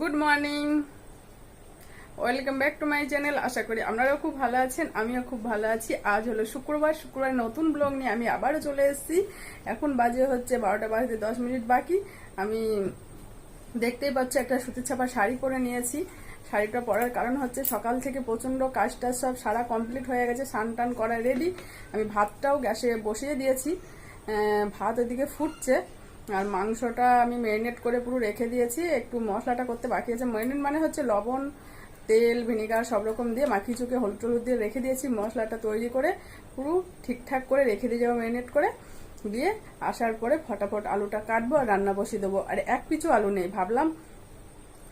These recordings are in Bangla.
Good morning welcome back to my channel আশা করি আপনারাও খুব ভালো আছেন, আমিও খুব ভালো আছি। আজ হলো শুক্রবার শুক্রবার নতুন ব্লগ নিয়ে আমি আবারও চলে এসেছি। এখন বাজে হচ্ছে বারোটা বাজতে দশ মিনিট বাকি। আমি দেখতেই পাচ্ছি একটা সুতির ছাপা শাড়ি পরে নিয়েছি। শাড়িটা পরার কারণ হচ্ছে সকাল থেকে প্রচণ্ড কাজটা সব সারা কমপ্লিট হয়ে গেছে, স্নান টান করা রেডি আমি ভাতটাও গ্যাসে বসিয়ে দিয়েছি। ভাত ওদিকে ফুটছে। আর মাংসটা আমি ম্যারিনেট করে পুরো রেখে দিয়েছি। একটু মশলাটা করতে বাকি আছে। ম্যারিনেট মানে হচ্ছে লবণ, তেল, ভিনেগার সব রকম দিয়ে মাখি চুকে হলুদ টলুদ দিয়ে রেখে দিয়েছি মশলাটা তৈরি করে। পুরো ঠিকঠাক করে রেখে দিয়ে যাব ম্যারিনেট করে। দিয়ে আসার পরে ফটাফট আলুটা কাটবো আর রান্না বসিয়ে দেবো। আর এক পিছু আলু নেই, ভাবলাম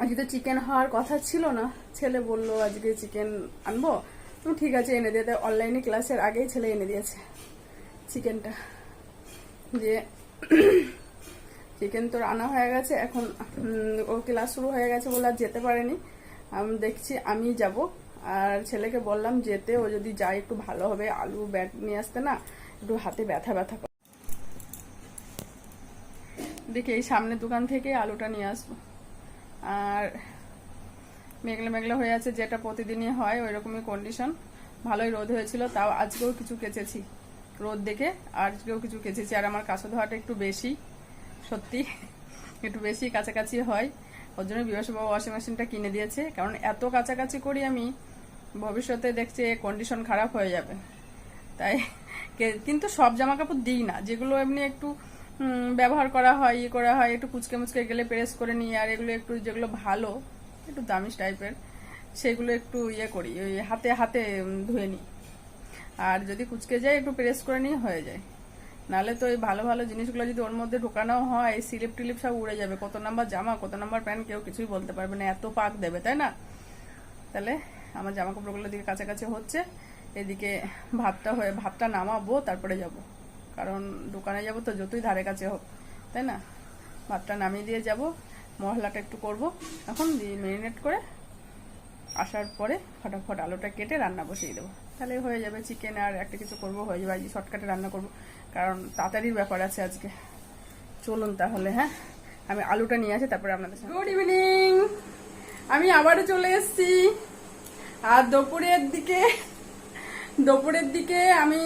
আজকে তো চিকেন হওয়ার কথা ছিল না। ছেলে বলল আজকে চিকেন আনব। তো ঠিক আছে, এনে দিয়ে অনলাইনে ক্লাসের আগেই ছেলে এনে দিয়েছে চিকেনটা দিয়ে চিকেন তো রান্না হয়ে গেছে, এখন ও ক্লাস শুরু হয়ে গেছে বলে আর যেতে পারেনি। আমি, দেখছি আমি যাব। আর ছেলেকে বললাম যেতে, ও যদি যায় একটু ভালো হবে, আলু ব্যাট নিয়ে আসতে না, একটু হাতে ব্যথা ব্যথা করে। দেখি এই সামনের দোকান থেকে আলুটা নিয়ে আসব। আর মেঘলা মেঘলা হয়ে আছে, যেটা প্রতিদিনই হয় ওই রকমই কন্ডিশন ভালোই রোদ হয়েছিল, তাও আজকেও কিছু কেচেছি। রোদ দেখে আজকেও কিছু কেচেছি, আর আমার কাছে ধোয়াটা একটু বেশি। সত্যি, একটু বেশি কাছাকাছি হয়। ওর জন্য বিবাসবাবু ওয়াশিং মেশিনটা কিনে দিয়েছে। কারণ এত কাছাকাছি করি আমি, ভবিষ্যতে দেখছি কন্ডিশন খারাপ হয়ে যাবে। তাই কিন্তু সব জামা কাপড় দিই না। যেগুলো এমনি একটু ব্যবহার করা হয় ইয়ে করা হয়, একটু কুচকে মুচকে গেলে প্রেস করে নিই, আর এগুলো একটু যেগুলো ভালো, একটু দামি টাইপের সেগুলো একটু ইয়ে করি, ওই হাতে হাতে ধুয়ে নিই। আর যদি কুচকে যায়, একটু প্রেস করে নিয়ে হয়ে যায়। নাহলে তো এই ভালো ভালো জিনিসগুলো যদি ওর মধ্যে ঢোকানো হয় স্লিপ টিলিপ সব উড়ে যাবে। কত নাম্বার জামা, কত নাম্বার প্যান্ট কেউ কিছুই বলতে পারবে না, এত পাক দেবে, তাই না? তাহলে আমার জামা কাপড়গুলো দিকে কাছাকাছি হচ্ছে, এদিকে ভাতটা হয়ে, ভাতটা নামাবো, তারপরে যাব। কারণ দোকানে যাব তো, যতই ধারে কাছে হোক, তাই না? ভাতটা নামিয়ে দিয়ে যাব মশলাটা একটু করব। এখন দিয়ে ম্যারিনেট করে আসার পরে ফটাফট আলুটা কেটে রান্না বসিয়ে দেবো। তাহলে হয়ে যাবে চিকেন আর একটা কিছু করব, হয়ে যাবে শর্টকাটে রান্না করব। কারণ তাড়াতাড়ির ব্যাপার আছে আজকে। চলুন তাহলে হ্যাঁ? আমি আলুটা নিয়ে আসি, তারপরে আপনাদের গুড ইভিনিং আমি আবারও চলে এসেছি। আর দুপুরের দিকে দুপুরের দিকে আমি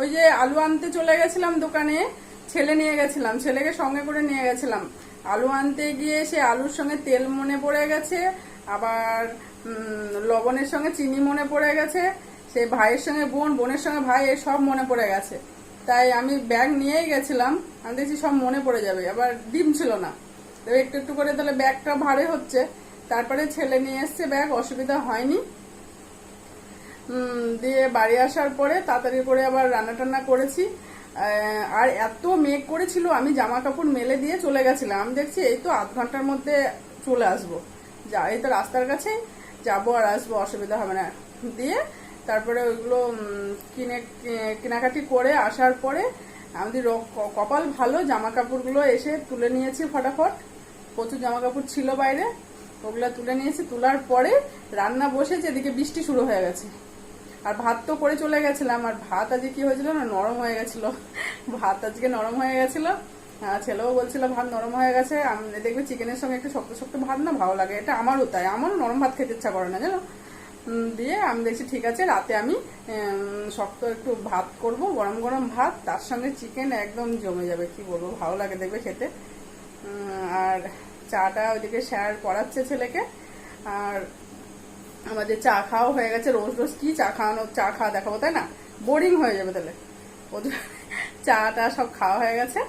ওই যে আলু আনতে চলে গেছিলাম দোকানে। ছেলে নিয়ে গেছিলাম, ছেলেকে সঙ্গে করে নিয়ে গেছিলাম। আলু আনতে গিয়ে সে আলুর সঙ্গে তেল মনে পড়ে গেছে, আবার লবণের সঙ্গে চিনি মনে পড়ে গেছে, সে ভাইয়ের সঙ্গে বোন, বোনের সঙ্গে ভাই সব মনে পড়ে গেছে। তাই আমি ব্যাগ নিয়েই গেছিলাম। আমি দেখছি সব মনে পড়ে যাবে, আবার ডিম ছিল না। তো একটু একটু করে তাহলে ব্যাগটা ভারে হচ্ছে। তারপরে ছেলে নিয়ে এসছে ব্যাগ অসুবিধা হয়নি। দিয়ে বাড়ি আসার পরে তাড়াতাড়ি করে আবার রান্না টান্না করেছি আর এত মেঘ করেছিল, আমি জামা কাপড় মেলে দিয়ে চলে গেছিলাম। আমি দেখছি এই তো আধ ঘণ্টার মধ্যে চলে আসব। যা, এই তো রাস্তার কাছে যাব আর আসব, অসুবিধা হবে না। দিয়ে তারপরে ওইগুলো কিনে কেনাকাটি করে আসার পরে আমাদের কপাল ভালো জামা কাপড়গুলো এসে তুলে নিয়েছি ফটাফট। প্রচুর জামা কাপড় ছিল বাইরে, ওগুলো তুলে নিয়েছি। তোলার পরে রান্না বসেছে, এদিকে বৃষ্টি শুরু হয়ে গেছে। আর ভাত তো করে চলে গেছিলাম, আর ভাত আজকে কি হয়েছিল না, নরম হয়ে গেছিল। ভাত আজকে নরম হয়ে গেছিল। ছেলেও বলছিল, ভাত নরম হয়ে গেছে দেখবে চিকেনের সঙ্গে একটু শক্ত শক্ত ভাত না, ভালো লাগে। এটা আমারও তাই, আমারও নরম ভাত খেতে ইচ্ছা করে না, জানো? দিয়ে আমি দেখছি, ঠিক আছে, রাতে আমি শক্ত একটু ভাত করব, গরম গরম ভাত, তার সঙ্গে চিকেন একদম জমে যাবে। কি বলব, ভালো লাগে দেখবে খেতে। আর চাটা ওইদিকে স্যার পড়াচ্ছে ছেলেকে, আর আমাদের চা খাওয়া হয়ে গেছে, রোজ রোজ কি চা খাওয়ানো, চা খাওয়া দেখাবো, তাই না? বোরিং হয়ে যাবে তাহলে। ওদের চাটা সব খাওয়া হয়ে গেছে।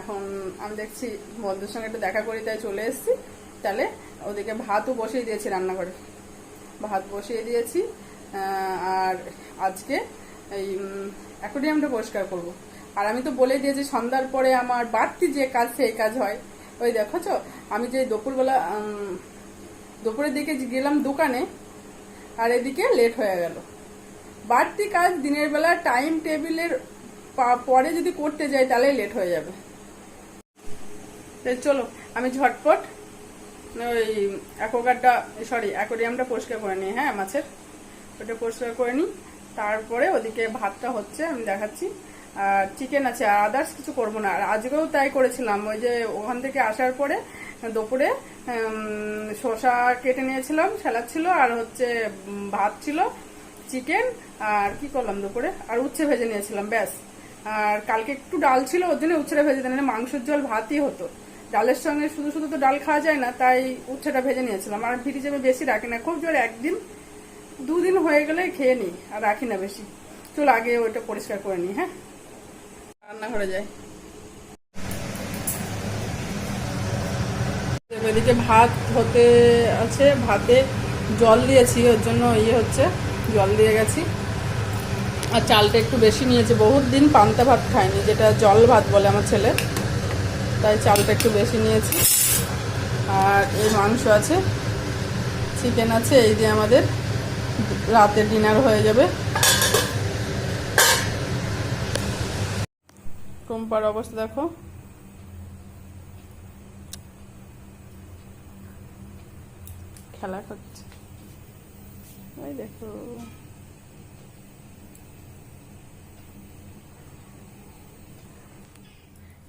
এখন আমি দেখছি, বন্ধুর সঙ্গে একটু দেখা করি, তাই চলে এসেছি। তাহলে ওদিকে ভাতও বসিয়ে দিয়েছি রান্নাঘরে। ভাত বসিয়ে দিয়েছি আর আজকে এই অ্যাকোরিয়ামটা পরিষ্কার করব। আর আমি তো বলে দিয়েছি, সন্ধ্যার পরে আমার বাড়তি যে কাজ, সেই কাজ হয়। ওই দেখো আমি যে দুপুরবেলা দুপুরের দিকে গেলাম দোকানে, আর এদিকে লেট হয়ে গেল। বাড়তি কাজ দিনের বেলা টাইম টেবিলের পরে যদি করতে যাই তাহলে লেট হয়ে যাবে। চলো, আমি ঝটপট ওই অ্যাকোগার্ডটা সরি অ্যাকোরিয়ামটা পরিষ্কার করে নিই হ্যাঁ মাছের? ওটা পরিষ্কার করে নিই। তারপরে ওদিকে ভাতটা হচ্ছে, আমি দেখাচ্ছি। আর চিকেন আছে, আর আদার্স কিছু করব না। আর আজকেও তাই করেছিলাম, ওই যে ওখান থেকে আসার পরে দুপুরে শসা কেটে নিয়েছিলাম, স্যালাড ছিল, আর হচ্ছে ভাত ছিল চিকেন আর কি করলাম দুপুরে? আর উচ্ছে ভেজে নিয়েছিলাম, ব্যাস। আর কালকে একটু ডাল ছিল, ওর জন্য উচ্ছেটা ভেজে দেন মাংসের জল ভাতই হতো। ডালের সঙ্গে শুধু শুধু তো ডাল খাওয়া যায় না, তাই উচ্ছেটা ভেজে নিয়েছিলাম। আর ফ্রিজে আমি বেশি রাখি না, খুব জোর একদিন, দুদিন হয়ে গেলে খেয়ে নিই, আর রাখি না বেশি। চল আগে ওইটা পরিষ্কার করে নিই হ্যাঁ? রান্নাঘরে যাই। এদিকে ভাত হতে আছে, ভাতে জল দিয়েছি, ওর জন্য ইয়ে হচ্ছে, জল দিয়ে গেছি। আর চালটা একটু বেশি নিয়েছে বহুত দিন পান্তা ভাত খাইনি, যেটা জল ভাত বলে আমার ছেলে। তাই চালটা একটু বেশি নিয়েছি। আর এই মাংস আছে চিকেন আছে, এই দিয়ে আমাদের রাতের ডিনার হয়ে যাবে। টুম্পার অবস্থা দেখো। খেলা করছে। দেখো।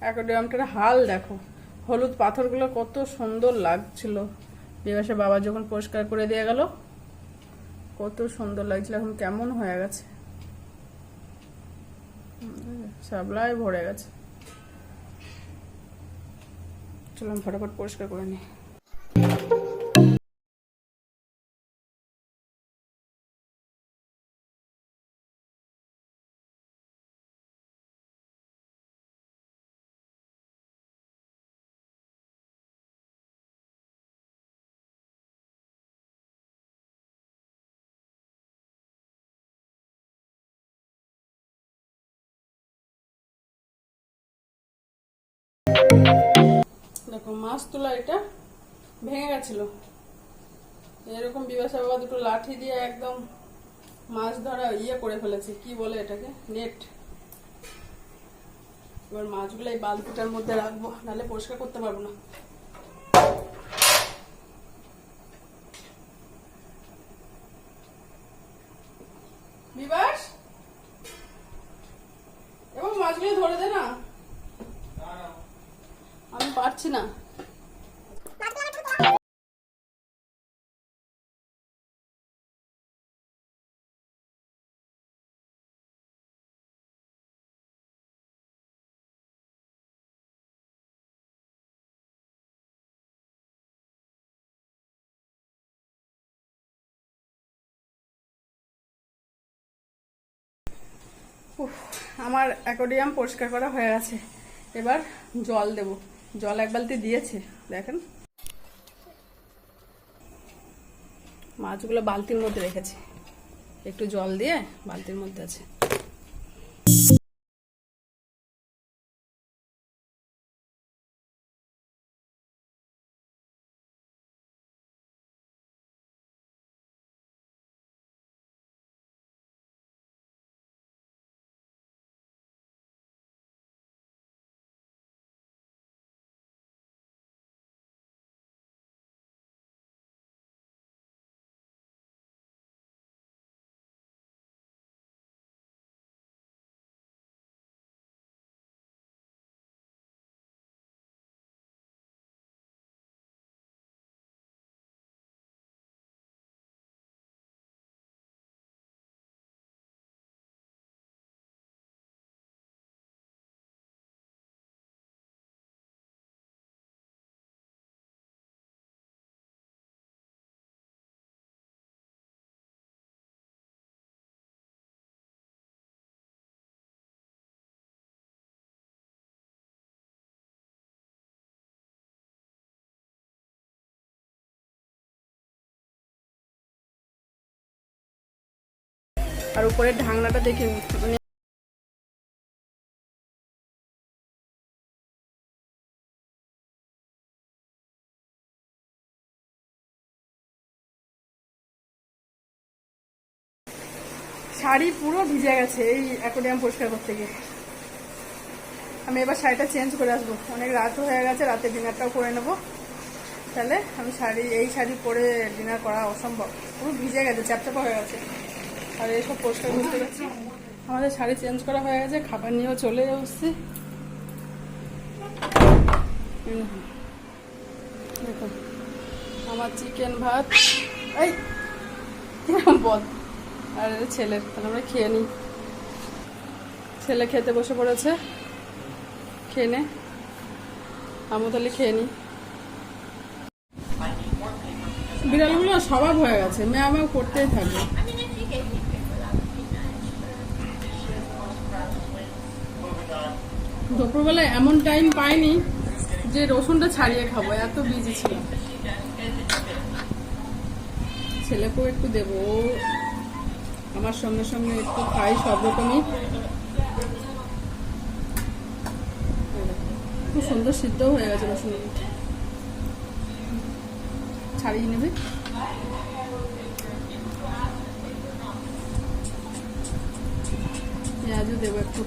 অ্যাকোডিয়ামটার হাল দেখো। হলুদ পাথরগুলো কত সুন্দর লাগছিল। বিবাসে বাবা যখন পরিষ্কার করে দিয়ে গেল, কত সুন্দর লাগছিল, এখন কেমন হয়ে গেছে। সাবলায় ভরে গেছে। চলো আমি ফটাফট পরিষ্কার করে নিই। দেখো, মাছ তোলা এটা ভেঙে গেছিল। এরকম বিবাসা বাবা দুটো লাঠি দিয়ে একদম মাছ ধরা ইয়ে করে ফেলেছে, কি বলে এটাকে? নেট। এবার মাছগুলো এই বালতিটার মধ্যে রাখব, নাহলে পরিষ্কার করতে পারব না বিবাস এবং মাছগুলো ধরে দে না আমি পারছি না উফ, আমার অ্যাকোডিয়াম পরিষ্কার করা হয়ে গেছে। এবার জল দেব। জল এক বালতি দিয়েছে, দেখেন। মাছগুলো বালতির মধ্যে রেখেছি। একটু জল দিয়ে বালতির মধ্যে আছে। আর উপরের ঢাকনাটা দেখে মানে শাড়ি পুরো ভিজে গেছে এই অ্যাকোডিয়াম পরিষ্কার করতে গিয়ে। আমি এবার শাড়িটা চেঞ্জ করে আসব। অনেক রাতও হয়ে গেছে, রাতে ডিনারটাও করে নেব। তাহলে আমি শাড়ি, এই শাড়ি পরে ডিনার করা অসম্ভব। পুরো ভিজে গেছে চ্যাপচাপা হয়ে গেছে। আর এইসব পরিষ্কার করতে গেছি আমাদের শাড়ি চেঞ্জ করা হয়ে গেছে, খাবার নিয়েও চলে এসছি। আমার চিকেন ভাত। এই বল আর ছেলের তাহলে আমরা খেয়ে নিই। ছেলে খেতে বসে পড়েছে। খেয়ে নে। আমও তাহলে খেয়ে নিই। বিড়ালগুলো স্বভাব হয়ে গেছে। ম্যাও করতেই থাকবে। দুপুরবেলায় এমন টাইম পাইনি যে রসুনটা ছাড়িয়ে খাব, এত বিজি ছিল ছেলেকেও একটু দেবো আমার সঙ্গে সঙ্গে একটু খাই সব রকমই। খুব সুন্দর সিদ্ধ হয়ে গেছে রসুন। ছাড়িয়ে নেবে? পেঁয়াজও দেবো একটু।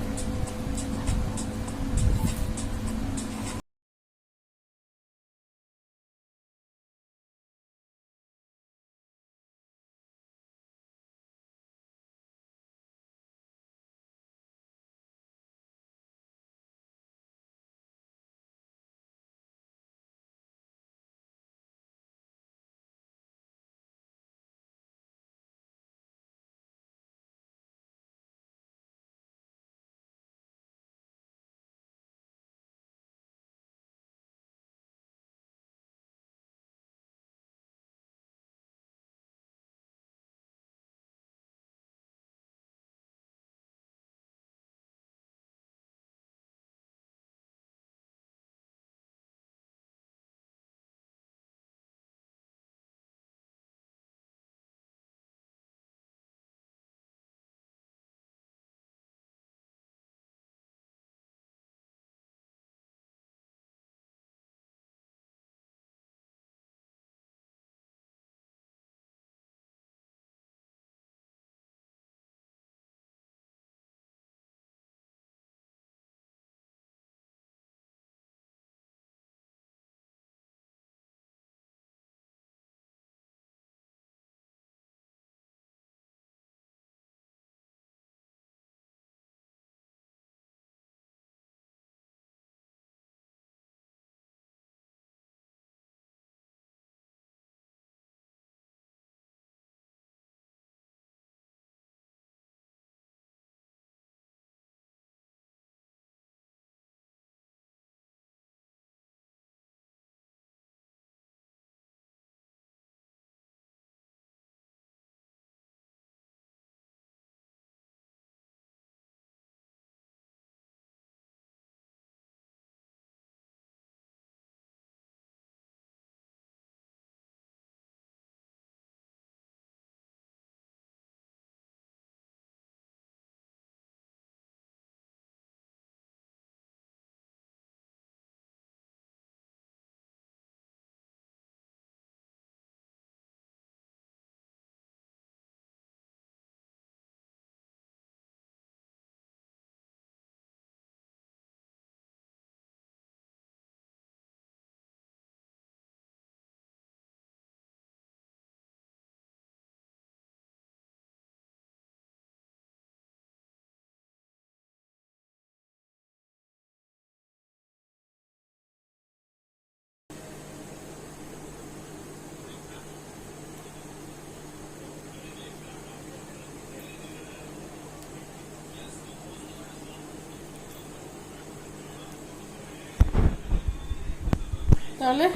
তাহলে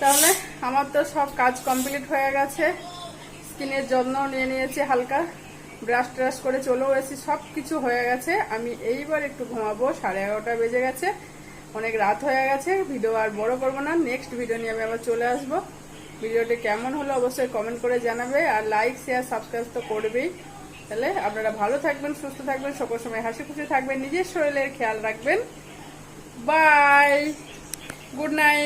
তাহলে আমার তো সব কাজ কমপ্লিট হয়ে গেছে। স্কিনের যত্ন নিয়ে নিয়েছি হালকা। ব্রাশ ট্রাশ করে চলেও এসেছি, সব কিছু হয়ে গেছে। আমি এইবার একটু ঘুমাবো, সাড়ে এগারোটা বেজে গেছে। অনেক রাত হয়ে গেছে, ভিডিও আর বড় করব না। নেক্সট ভিডিও নিয়ে আমি আবার চলে আসব। ভিডিওটি কেমন হলো অবশ্যই কমেন্ট করে জানাবে। আর লাইক শেয়ার সাবস্ক্রাইব তো করবেই। তাহলে আপনারা ভালো থাকবেন, সুস্থ থাকবেন, সকল সময় হাসি খুশি থাকবেন, নিজের শরীরের খেয়াল রাখবেন। Bye good night